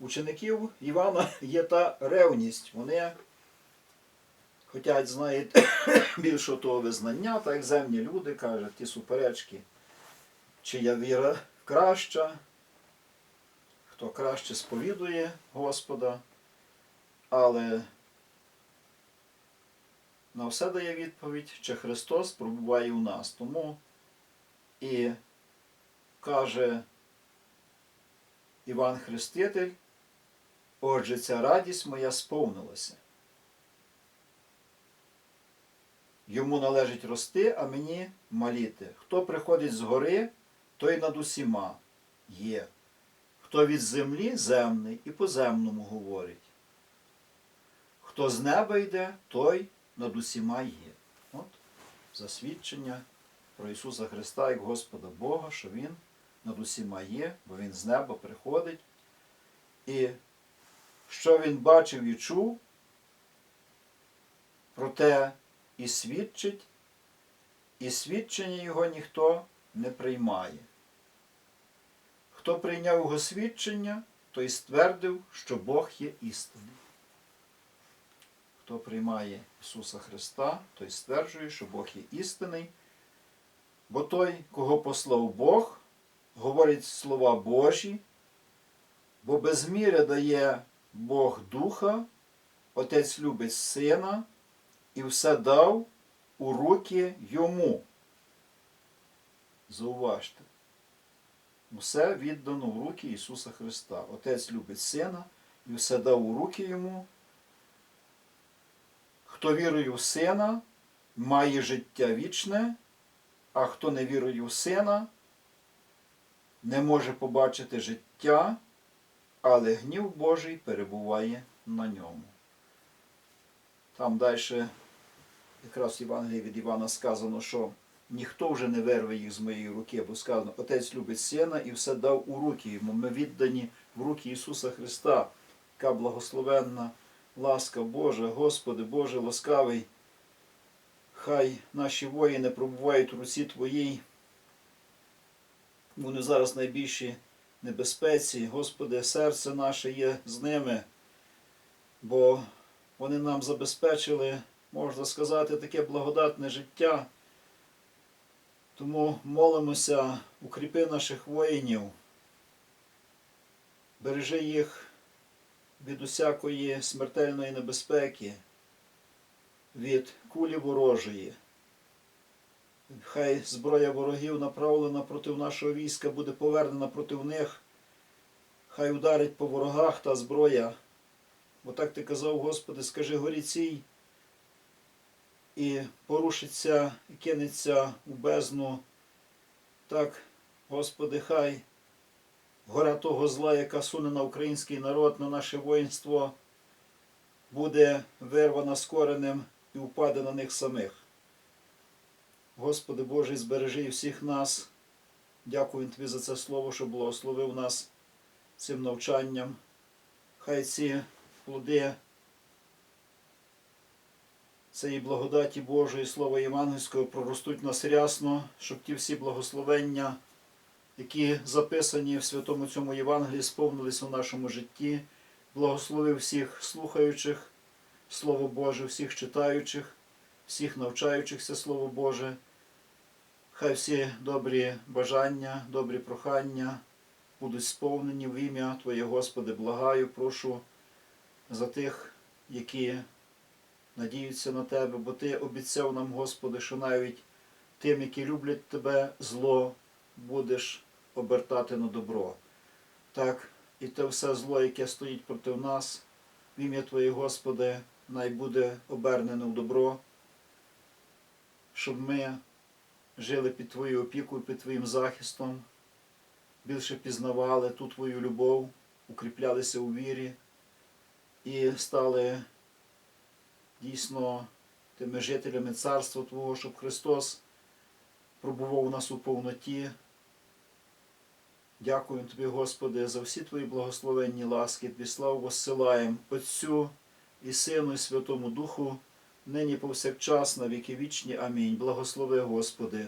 учеників Івана є та ревність. Вони хочуть, знаєте, більше того визнання, так земні люди кажуть, ті суперечки, чия віра краща, хто краще сповідує Господа, але на все дає відповідь, чи Христос пробуває у нас. Тому і каже Іван Хреститель, отже, ця радість моя сповнилася. Йому належить рости, а мені маліти. Хто приходить з гори, той над усіма є. Хто від землі земний і по земному говорить. Хто з неба йде, той над усіма є. От засвідчення про Ісуса Христа як Господа Бога, що Він над усіма є, бо Він з неба приходить. І що Він бачив і чув, проте і свідчить, і свідчення Його ніхто не приймає. Хто прийняв його свідчення, той ствердив, що Бог є істинний. Хто приймає Ісуса Христа, той стверджує, що Бог є істинний, бо той, кого послав Бог, говорить слова Божі, бо без міри дає Бог Духа, Отець любить Сина і все дав у руки йому. Зауважте. Все віддано в руки Ісуса Христа. Отець любить Сина і все дав у руки йому. Хто вірує в Сина, має життя вічне, а хто не вірує в Сина, не може побачити життя, але гнів Божий перебуває на ньому. Там далі, якраз в Євангелії від Івана сказано, що ніхто вже не вирве їх з моєї руки, бо сказано, Отець любить Сина і все дав у руки йому. Ми віддані в руки Ісуса Христа, яка благословенна ласка Божа, Господи, Боже ласкавий. Хай наші воїни пробувають у руці Твоїй. Вони зараз найбільші небезпеці. Господи, серце наше є з ними, бо вони нам забезпечили, можна сказати, таке благодатне життя. Тому молимося, укріпи наших воїнів, бережи їх від усякої смертельної небезпеки, від кулі ворожої. Хай зброя ворогів направлена проти нашого війська буде повернена проти них. Хай ударить по ворогах та зброя. Бо так ти казав, Господи, скажи горі цій, і порушиться, і кинеться у бездну. Так, Господи, хай гора того зла, яка суне на український народ, на наше воїнство, буде вирвана з коренем і впаде на них самих. Господи Божий, збережи всіх нас. Дякую Тобі за це слово, що благословив нас цим навчанням. Хай ці плоди цієї благодаті Божої, Слова Євангельського проростуть нас рясно, щоб ті всі благословення, які записані в святому цьому Євангелії, сповнилися в нашому житті. Благослови всіх слухаючих Слово Боже, всіх читаючих, всіх навчаючихся Слово Боже. Хай всі добрі бажання, добрі прохання будуть сповнені в ім'я Твоє, Господи, благаю, прошу за тих, які надіються на Тебе, бо Ти обіцяв нам, Господи, що навіть тим, які люблять Тебе, зло будеш обертати на добро. Так, і те все зло, яке стоїть проти нас, в ім'я Твоє, Господи, най буде обернено в добро, щоб ми жили під Твоєю опікою, під Твоїм захистом, більше пізнавали ту Твою любов, укріплялися у вірі і стали дійсно тими жителями царства Твого, щоб Христос пробував у нас у повноті. Дякую Тобі, Господи, за всі Твої благословенні ласки, Тобі славу воссилаєм Отцю і Сину, і Святому Духу, нині повсякчас, на віки вічні. Амінь. Благослови, Господи.